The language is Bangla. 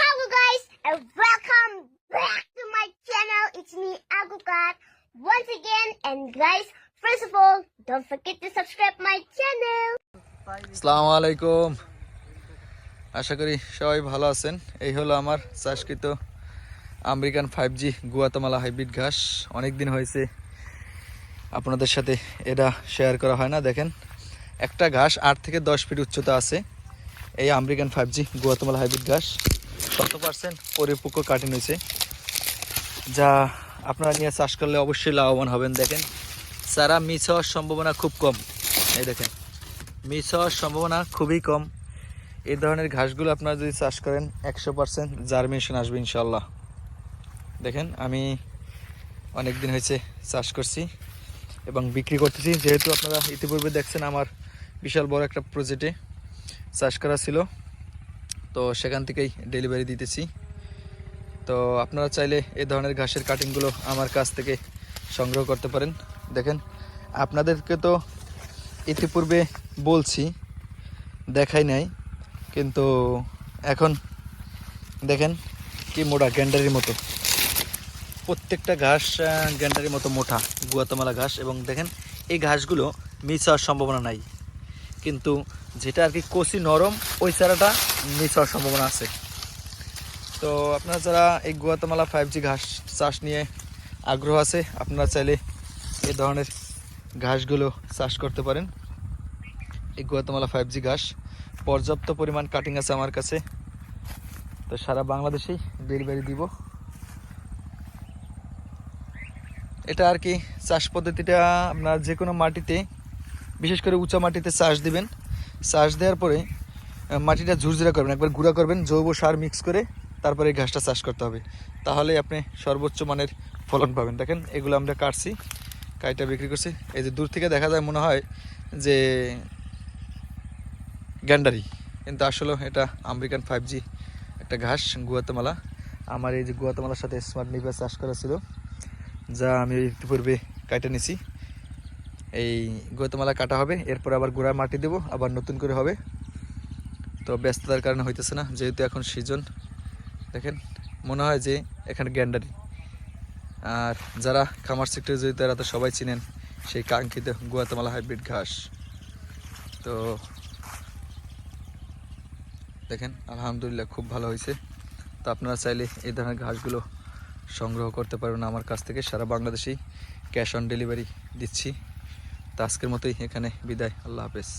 Hello guys, and welcome back to my channel. It's me Agukat once again. And guys, first of all, don't forget to subscribe my channel. আসসালামু আলাইকুম আশা করি সবাই ভালো আছেন। এই হলো আমার চাষকৃত American five G Guatemala hybrid ঘাস। অনেক দিন হয়েছে আপনাদের সাথে এটা শেয়ার করা হয় না, দেখেন। একটা ঘাস আট থেকে দশ ফিট উচ্চতা আছে। এই American five G Guatemala hybrid ঘাস। শত পার্সেন্ট পরিপক্ক কাটিং হয়েছে। যা আপনারা নিয়ে চাষ করলে অবশ্যই লাভবান হবেন। দেখেন চারা মিস হওয়ার সম্ভাবনা খুব কম। এই দেখেন, মিস হওয়ার সম্ভাবনা খুবই কম। এই ধরনের ঘাসগুলো আপনারা যদি চাষ করেন, একশো পার্সেন্ট জার্মিনেশন আসবে ইনশাল্লাহ দেখেন, আমি অনেক দিন হয়েছে চাষ করছি এবং বিক্রি করতেছি। যেহেতু আপনারা ইতিপূর্বে দেখছেন, আমার বিশাল বড় একটা প্রজেক্টে চাষ করা ছিল। তো সেখান থেকেই ডেলিভারি দিতেছি। তো আপনারা চাইলে এ ধরনের ঘাসের কাটিংগুলো আমার কাছ থেকে সংগ্রহ করতে পারেন। দেখেন, আপনাদেরকে তো ইতিপূর্বে বলছি, দেখাই নাই, কিন্তু এখন দেখেন কি মোটা গ্যান্ডারির মতো। প্রত্যেকটা ঘাস গ্যান্ডারির মতো মোটা, গুয়াতামালা ঘাস এবং দেখেন, এই ঘাসগুলো মিস হওয়ার সম্ভাবনা নাই। কিন্তু যেটা আর কি কচি নরম, ওই চারাটা মিস হওয়ার সম্ভাবনা আছে। তো আপনারা যারা এই গুয়াতামালা ফাইভ জি ঘাস চাষ নিয়ে আগ্রহ আছে, আপনারা চাইলে এই ধরনের ঘাসগুলো চাষ করতে পারেন। এই গুয়াতামালা ফাইভ জি ঘাস পর্যাপ্ত পরিমাণ কাটিং আছে আমার কাছে। তো সারা বাংলাদেশেই ডেলিভারি দিব। এটা আর কি চাষ পদ্ধতিটা আপনার যে কোনো মাটিতে, বিশেষ করে উঁচা মাটিতে চাষ দিবেন। চাষ দেওয়ার পরে মাটিটা ঝুরঝুরা করবেন, একবার গুঁড়া করবেন, জৈব সার মিক্স করে তারপরে এই ঘাসটা চাষ করতে হবে। তাহলে আপনি সর্বোচ্চ মানের ফলন পাবেন। দেখেন, এগুলো আমরা কাটছি, কাইটা বিক্রি করছি। এই যে দূর থেকে দেখা যায় মনে হয় যে গ্যান্ডারি, কিন্তু আসলে এটা আমেরিকান ফাইভ জি একটা ঘাস, গুয়াতামালা। আমার এই যে গুয়াতামালার সাথে স্মার্ট নিভা চাষ করা ছিল, যা আমি ইতিপূর্বে কাটা নিছি। এই গুয়াতামালা কাটা হবে, এরপর আবার গোড়া মাটি দেবো, আবার নতুন করে হবে। তো ব্যস্ততার কারণে হইতেছে না, যেহেতু এখন সিজন। দেখেন, মনে হয় যে এখানে গ্যান্ডারি। আর যারা খামার সেক্টরে জড়িত, তারা তো সবাই চিনেন সেই কাঙ্ক্ষিত গুয়াতামালা হাইব্রিড ঘাস। তো দেখেন, আলহামদুলিল্লাহ খুব ভালো হয়েছে তো আপনারা চাইলে এই ধরনের ঘাসগুলো সংগ্রহ করতে পারবেন আমার কাছ থেকে। সারা বাংলাদেশেই ক্যাশ অন ডেলিভারি দিচ্ছি। তো আজকের মতোই এখানে বিদায়। আল্লাহ হাফেজ।